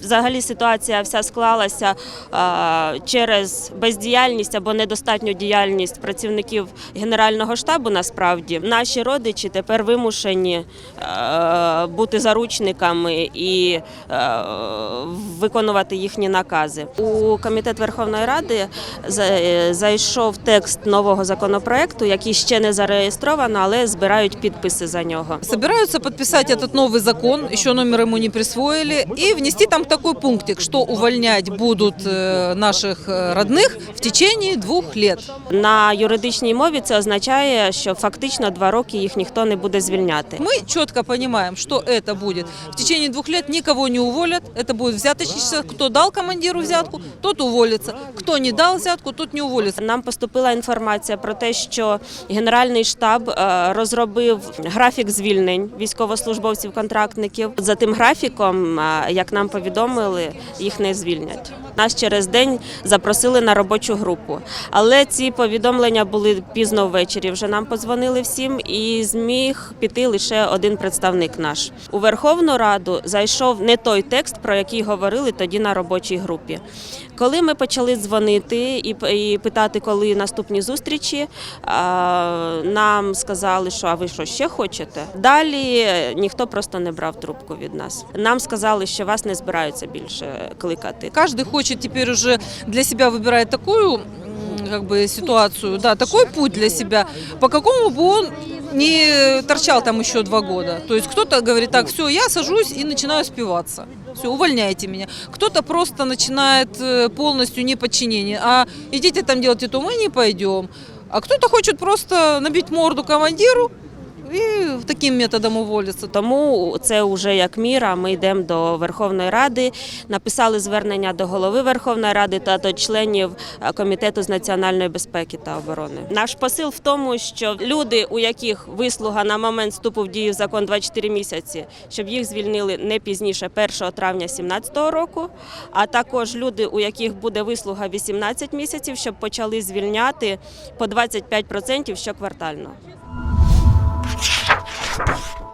Взагалі ситуація вся склалася через бездіяльність або недостатню діяльність працівників Генерального штабу. Насправді наші родичі тепер вимушені е, бути заручниками і е, виконувати їхні накази. У комітет Верховної Ради е, зайшов текст нового законопроекту, який ще не зареєстровано, але збирають підписи за нього. Собираются подписать этот новый закон, еще номер ему не присвоили, и внести там такой пунктик, что увольнять будут э, наших э, родных в течение двух лет. На юридичній мові це означає, що фактично два роки їх ніхто не буде звільняти. Мы четко понимаем, что это будет. В течение двух лет никого не уволят, это будет взяточничество. Кто дал командиру взятку, тот уволится. Кто не дал взятку, тот не уволится. Нам поступила інформація про те, що Генеральний штаб е, розробив графік звільнень військовослужбовців-контрактників. За тим графіком, е, як нам повідомили, їх не звільнять. Нас через день запросили на робочу групу, але ці повідомлення були пізно ввечері. Вже нам подзвонили всім, і зміг піти лише один представник наш. У Верховну Раду зайшов не той текст, про який говорили тоді на робочій групі. Коли ми почали дзвонити і, питати, коли наступні зустрічі, нам сказали, що а ви що ще хочете? Далі е, ніхто просто не брав трубку від нас. Нам сказали, що вас не збираються більше кликати. Каждый хочет теперь уже для себя выбирать такую м, как бы ситуацию, да, такой путь для себя, по какому бы он не торчал там еще два года. То есть кто-то говорит, так, все, я сажусь и начинаю спиваться. Все, увольняйте меня. Кто-то просто начинает э, полностью неподчинение. А идите там делайте то, мы не пойдем. А кто-то хочет просто набить морду командиру и таким методом уволиться. Тому це вже як міра. Ми йдемо до Верховної Ради, написали звернення до голови Верховної Ради та до членів е, комітету з національної безпеки та оборони. Наш посил в тому, що люди, у яких вислуга на момент вступу в дію закон 24 місяці, щоб їх звільнили не пізніше 1 травня 2017 року. А також люди, у яких буде вислуга 18 місяців, щоб почали звільняти по 25% щоквартально. you